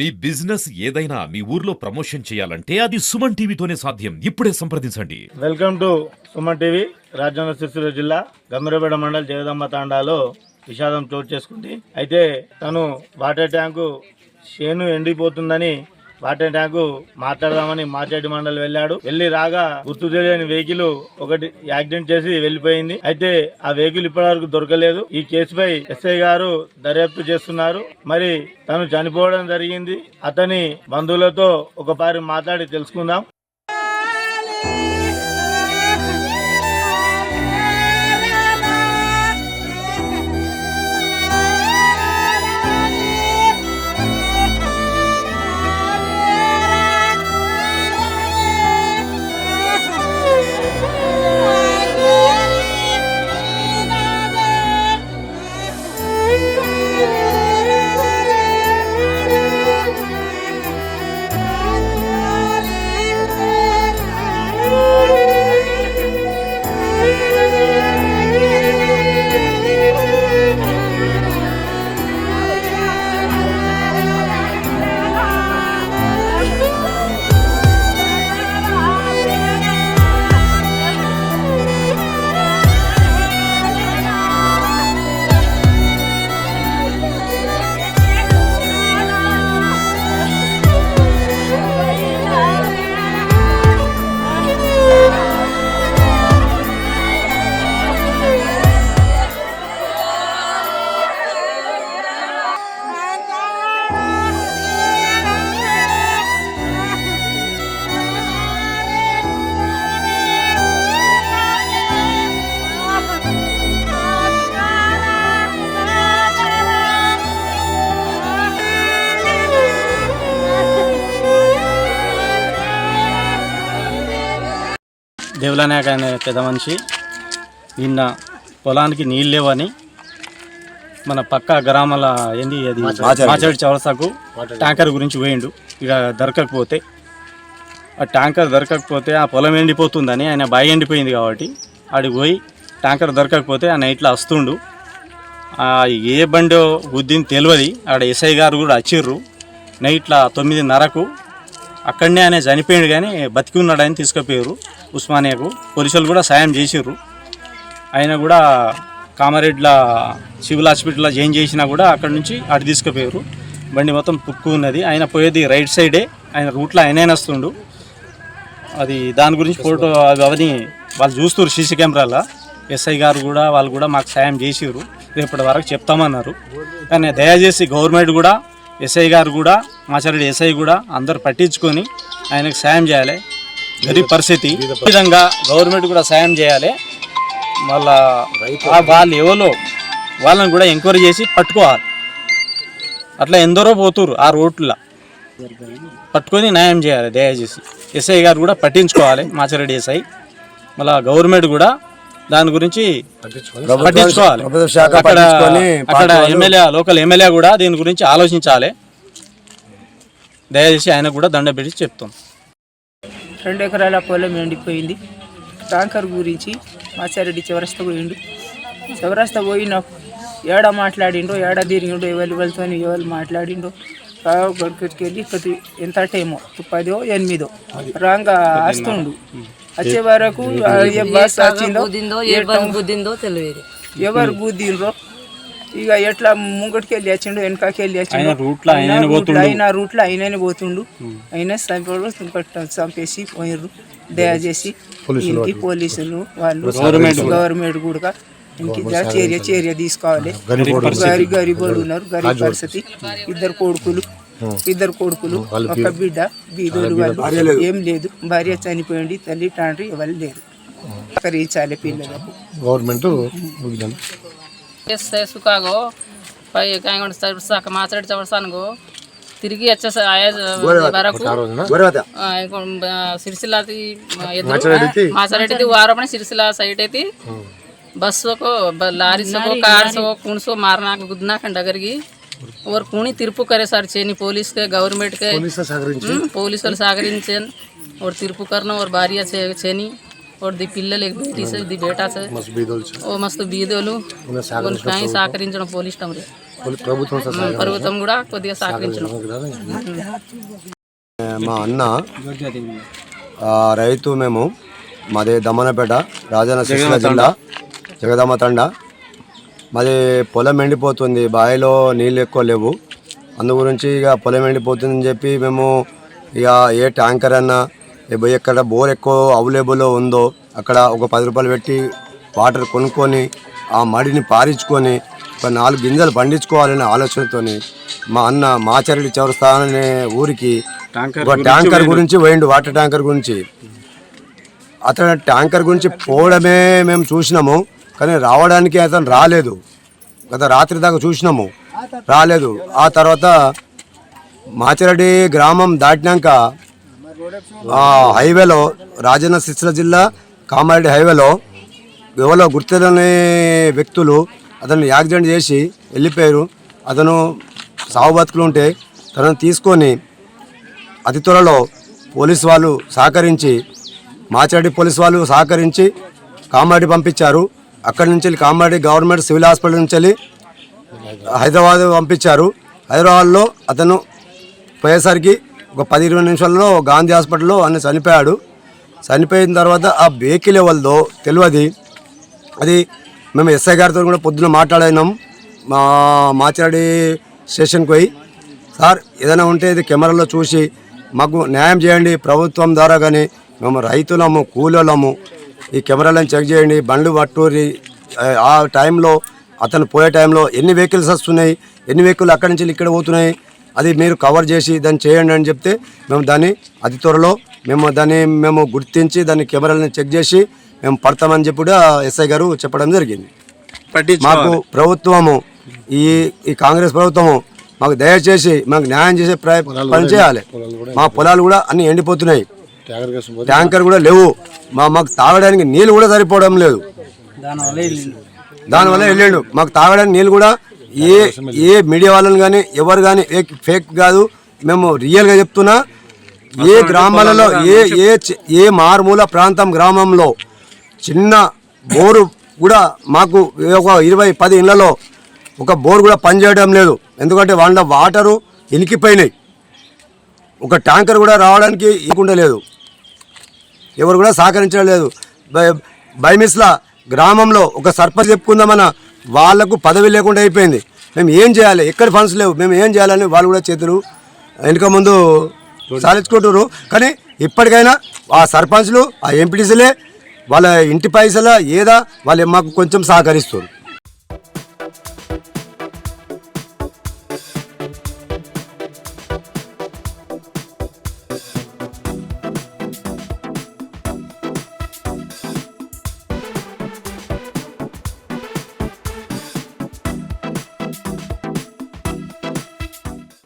మీ business ఏదైనా మీ ఊర్లో promotion చేయాలంటే అది సుమన్ టీవీతోనే సాధ్యం. ఇప్పుడే సంప్రదించండి. Welcome to Suman TV Rajanna Sircilla జిల్లా గంభీరపేట మండల్ జగదమ్మ తాండాలో విషాదం చోటు చేసుకుంది. అయితే తను వాటర్ ట్యాంకు చేను ఎండిపోతుందని వాటర్ ట్యాంకు మాట్లాడదామని మాచేటి మండలి వెళ్ళాడు. వెళ్ళి రాగా గుర్తు తెలియని వెహికల్ ఒకటి యాక్సిడెంట్ చేసి వెళ్ళిపోయింది. అయితే ఆ వెహికల్ ఇప్పటివరకు దొరకలేదు. ఈ కేసుపై ఎస్ఐ గారు దర్యాప్తు చేస్తున్నారు. మరి తను చనిపోవడం జరిగింది. అతని బంధువులతో ఒకసారి మాట్లాడి తెలుసుకుందాం. దేవులనాయక అనే పెద్ద మనిషి. నిన్న పొలానికి నీళ్ళు లేవని మన పక్క గ్రామాల ఏంది అది? మాచడి చౌరసాకు ట్యాంకర్ గురించి పోయిండు. ఇక దొరకకపోతే ఆ ట్యాంకర్ దొరకకపోతే ఆ పొలం ఎండిపోతుందని ఆయన బాగా ఎండిపోయింది కాబట్టి ఆడికి పోయి ట్యాంకర్ దొరకకపోతే ఆ నైట్లో వస్తుండు. ఆ ఏ బండో గుద్దిని తెలియదు ఆడ ఎస్ఐ గారు కూడా వచ్చిర్రు. నైట్ల తొమ్మిదిన్నరకు అక్కడనే ఆయన చనిపోయాడు కానీ బతికి అని తీసుకుపోయారు. ఉస్మానియాకు పోలీసులు కూడా సాయం చేసిర్రు. ఆయన కూడా కామారెడ్ల సివిల్ హాస్పిటల్లో జాయిన్ చేసినా కూడా అక్కడ నుంచి అటు తీసుకుపోయారు. బండి మొత్తం పుక్కు ఉన్నది. ఆయన పోయేది రైట్ సైడే. ఆయన రూట్లో ఆయనే వస్తుండు. అది దాని గురించి ఫోటో అవి అవన్నీ వాళ్ళు చూస్తారు సీసీ కెమెరాలో. ఎస్ఐ గారు కూడా వాళ్ళు కూడా మాకు సాయం చేసిర్రు. రేపటి వరకు చెప్తామన్నారు. కానీ దయచేసి గవర్నమెంట్ కూడా ఎస్ఐ గారు కూడా మాచారెడ్డి ఎస్ఐ కూడా అందరు పట్టించుకొని ఆయనకు సాయం చేయాలి. గరీబ్ పరిస్థితి. విధంగా గవర్నమెంట్ కూడా సాయం చేయాలి. మళ్ళా వాళ్ళు ఎవరో వాళ్ళని కూడా ఎంక్వైరీ చేసి పట్టుకోవాలి. అట్లా ఎందరో పోతురు ఆ రోడ్ల. పట్టుకొని న్యాయం చేయాలి దయచేసి. ఎస్ఐ గారు కూడా పట్టించుకోవాలి మాచారెడ్డి ఎస్ఐ. మళ్ళా గవర్నమెంట్ కూడా దాని గురించి పట్టించుకోవాలి. అక్కడ అక్కడ ఎమ్మెల్యే లోకల్ ఎమ్మెల్యే కూడా దీని గురించి ఆలోచించాలి. దయచేసి ఆయన కూడా దండ పెట్టి చెప్తాం. రెండు ఎకరాల పొలం ఎండిపోయింది. ట్యాంకర్ గురించి మాచారెడ్డి చివరస్త పోయిండు. చివరస్త పోయిన ఏడ మాట్లాడిండో ఏడ తిరిగిండో ఎవరి వాళ్ళతో ఎవరు మాట్లాడిండో గడికి వెళ్ళి ఎంత టైమో? పదో ఎనిమిదో రాంగా వస్తుండు. వచ్చే వరకు ఏ బస్ వచ్చిందో గుద్దిందో ఏ బస్ గుద్దిందో తెలియదు. ఎవరు గుద్దిండ్రో? ఇక ఎట్లా ముంగటికి వెళ్ళి వచ్చిండు వెనకకి వెళ్ళి వచ్చిండు ఆయన రూట్లో ఆయన రూట్లో ఆయననే పోతుండు. ఆయన చంపాడు చంపేసి పోయిర్రు. దయచేసి ఇంటి పోలీసులు వాళ్ళు గవర్నమెంట్ కూడా. ఇంక చర్య చర్య తీసుకోవాలి. గరి గరిబోడు ఉన్నారు గరీబ్ పరిస్థితి. ఇద్దరు కొడుకులు. ఇద్దరు కొడుకులు ఒక బిడ్డ బీదోడు వాళ్ళు. ఏం లేదు. భార్య చనిపోయింది తల్లి తండ్రి ఎవరు లేరు. రీచాలి పిల్లలకు గవర్నమెంట్ సుఖాగో పై మాట్లాడి చవసానుగో తిరిగి వచ్చేసి వరకు సిరిసిల్ల మాసారెడ్డి వారం సిరిసిల్ల సైడ్ అయితే. బస్సు లారీసో కార్స్ కుణసో మారనాక గుద్దినాకండి దగ్గరికి. ఓరు కూని తీర్పు కరే సార్ చేయని పోలీస్కే గవర్నమెంట్కే పోలీసులు వాళ్ళు సహకరించాను ఒక తిరుపు కరణ ఒక భార్య చేయని ఒక ది పిల్లలు ఎక్ బేటీ సే ది బేటా సే ఓ మస్తు బీదోలు కానీ సహకరించడం పోలీస్ టమరే ప్రభుత్వం కూడా కొద్దిగా సహకరించడం మా అన్న రైతు మేము మాది దమ్మనపేట రాజన్న శిక్షణ జిల్లా జగదమ్మ తండ. మాది పొలం ఎండిపోతుంది బావిలో నీళ్ళు ఎక్కువ లేవు. అందు గురించి ఇక పొలం ఎండిపోతుందని చెప్పి మేము ఇక ఏ ట్యాంకర్ అన్నా ఎక్కడ బోర్ ఎక్కువ అవైలబుల్ ఉందో అక్కడ ఒక పది రూపాయలు పెట్టి వాటర్ కొనుక్కొని ఆ మడిని పారించుకొని ఒక నాలుగు గింజలు పండించుకోవాలనే ఆలోచనతోని మా అన్న మాచరెడ్డి చౌరస్తా అనే ఊరికి ఒక ట్యాంకర్ గురించి పోయిండు వాటర్ ట్యాంకర్ గురించి. అతను ట్యాంకర్ గురించి పోవడమే మేము చూసినాము. కానీ రావడానికి అతను రాలేదు. గత రాత్రి దాకా చూసినాము. రాలేదు. ఆ తర్వాత మాచిరెడ్డి గ్రామం దాటినాక ఆ హైవేలో రాజన్న సిరిసిల్ల జిల్లా కామారెడ్డి హైవేలో ఎవరో గుర్తులని వ్యక్తులు అతను యాక్సిడెంట్ చేసి వెళ్ళిపోయారు. అతను సాగు బతుకులు ఉంటే తనను తీసుకొని అతి త్వరలో పోలీస్ వాళ్ళు సహకరించి మాచాడి పోలీస్ వాళ్ళు సహకరించి కామారెడ్డి పంపించారు. అక్కడి నుంచి వెళ్ళి కామారెడ్డి గవర్నమెంట్ సివిల్ హాస్పిటల్ నుంచి వెళ్ళి హైదరాబాద్ పంపించారు. హైదరాబాద్లో అతను పోయేసరికి ఒక పది ఇరవై నిమిషాల్లో గాంధీ హాస్పిటల్లో అన్న చనిపోయాడు. చనిపోయిన తర్వాత ఆ వెహికల్ ఎవరిదో తెలియదు అది మేము ఎస్ఐ గారితో కూడా పొద్దున మాట్లాడినాం మా మాచిరాడి స్టేషన్కి పోయి సార్ ఏదైనా ఉంటే ఇది కెమెరాలో చూసి మాకు న్యాయం చేయండి. ప్రభుత్వం ద్వారా కానీ మేము రైతులము కూలీలము ఈ కెమెరాలను చెక్ చేయండి. బండ్లు పట్టూరి ఆ- టైంలో అతను పోయే టైంలో ఎన్ని వెహికల్స్ వస్తున్నాయి ఎన్ని వెహికల్ అక్కడి నుంచి ఇక్కడ పోతున్నాయి అది మీరు కవర్ చేసి దాన్ని చేయండి అని చెప్తే మేము దాన్ని అతి త్వరలో మేము దాన్ని మేము గుర్తించి దాన్ని కెమెరాలను చెక్ చేసి మేము పడతామని చెప్పి కూడా ఎస్ఐ గారు చెప్పడం జరిగింది. మాకు ప్రభుత్వము ఈ ఈ కాంగ్రెస్ ప్రభుత్వము మాకు దయచేసి మాకు న్యాయం చేసే ప్రయ- పని చేయాలి. మా పొలాలు కూడా అన్ని ఎండిపోతున్నాయి. ట్యాంకర్ కూడా లేవు. మా మాకు తాగడానికి నీళ్ళు కూడా సరిపోవడం లేదు. దానివల్ల వెళ్ళిండు. మాకు తాగడానికి నీళ్ళు కూడా ఏ ఏ మీడియా వాళ్ళని కానీ ఎవరు కానీ ఫేక్ కాదు. మేము రియల్గా చెప్తున్నా ఏ గ్రామాలలో ఏ ఏ ఏ మారుమూల ప్రాంతం గ్రామంలో చిన్న బోరు కూడా మాకు ఒక ఇరవై పది ఇళ్ళలో ఒక బోర్ కూడా పనిచేయడం లేదు. ఎందుకంటే వాళ్ళ వాటరు ఇనికిపోయినాయి ఒక ట్యాంకర్ కూడా రావడానికి ఇవ్వకుండా లేదు ఎవరు కూడా సహకరించడం లేదు. బై- బైమిస్లా గ్రామంలో ఒక సర్పంచ్ చెప్పుకుందామన్న వాళ్ళకు పదవి లేకుండా అయిపోయింది. మేము ఏం చేయాలి? ఎక్కడ ఫండ్స్ లేవు? మేము ఏం చేయాలని వాళ్ళు కూడా చేతులు వెనుక ముందు సాధించుకుంటారు కానీ ఇప్పటికైనా ఆ సర్పంచ్లు ఆ ఎంపీటీసీలే వాళ్ళ ఇంటి పైసల ఏదా వాళ్ళు మాకు కొంచెం సహకరిస్తారు